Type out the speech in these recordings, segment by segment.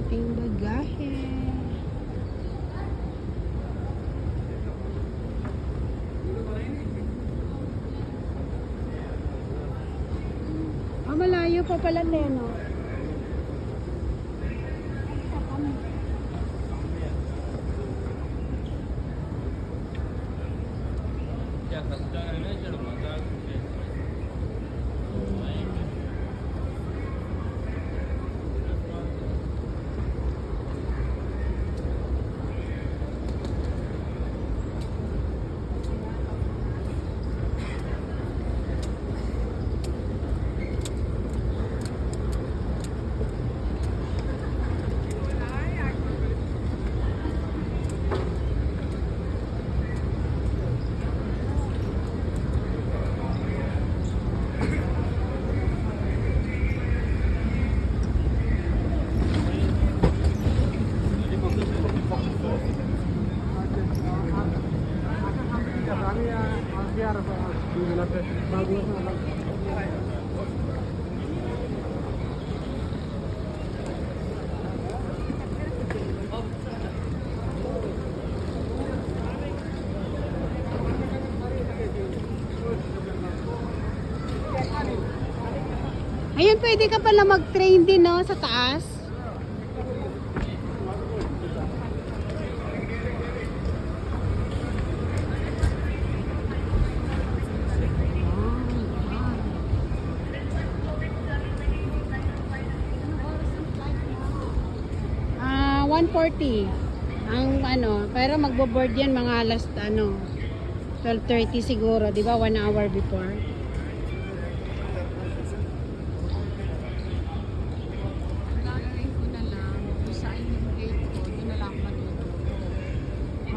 ating bagahe. Ah, malayo pa pala, Teno. Ayun, pwede ka pala mag-train din, no? Sa taas. 140. Ang ano, pero magbo-board yan mga alas ano 12:30 siguro, 'di ba? One hour before.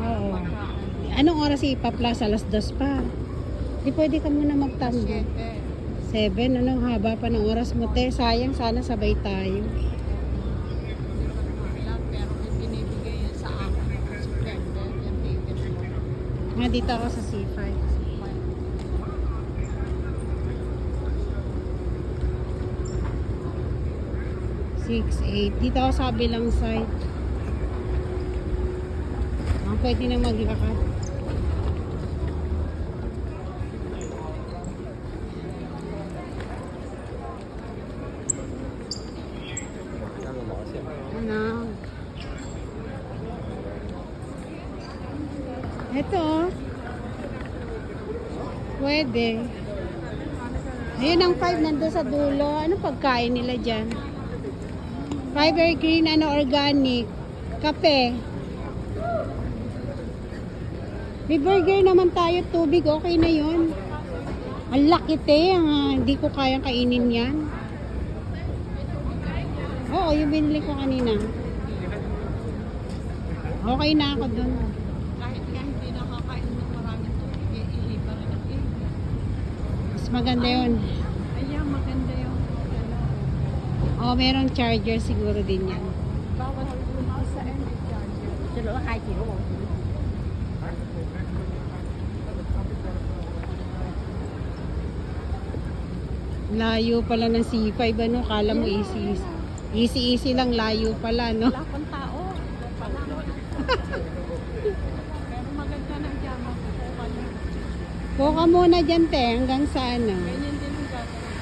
Oo. Anong oras ipaplas? Alas 2 pa. Di pwede ka muna magtambo. 7, 7, anong haba pa ng oras mo, te? Sayang, sana sabay tayo. hindi ko naman alam, pero kung binibigay yan sa akin, suspended, yung ticket mo. Nga, dito ako sa C5. Six, eight. Dito ako sa kabilang side. Ah, pwede na maglakad. Ano? Ito. Pwede. Ayun ang 5 nandun sa dulo. Ano pagkain nila dyan? Fiber green, ano, organic. Kape. May burger naman tayo, tubig, okay na yon. Ang laki te, ah, hindi ko kayang kainin yan. Oo, yung binili ko kanina. Okay na ako dun. Maganda yun. Ayan, maganda yung ano, Oh, merong charger siguro din yan. bawat lumaki sa energy charger. Layo pala ng C5, ano? Kala mo easy. Easy, easy lang, layo pala, no? Wala. Pero maganda ng jama ko. Wala. Kuha muna dyan, te, hanggang sa ano. Ganyan din ang gagawin.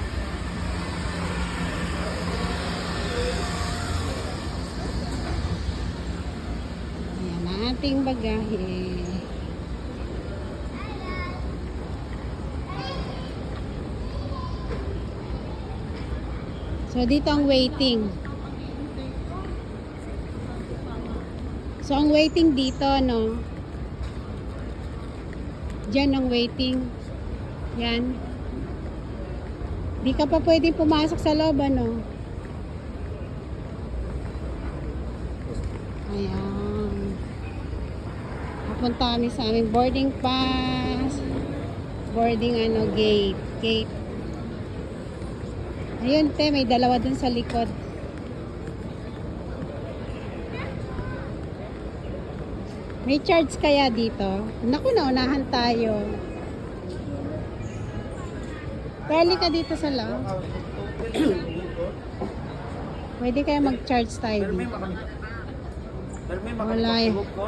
Ayan ang ating bagahe. So, dito ang waiting. So, ang waiting dito, no? Diyan ang waiting. Yan. Di ka pa pwedeng pumasok sa loob, ano? Ayan. Papunta kami sa aming boarding pass. Boarding ano, gate. Gate. Ayun, te, may dalawa dun sa likod. May charge kaya dito? Naku, naunahan tayo. Pwede ka dito sa loob. Pwede kaya mag-charge tayo dito. makam... Pero may Wala eh. makamagpapulog ko.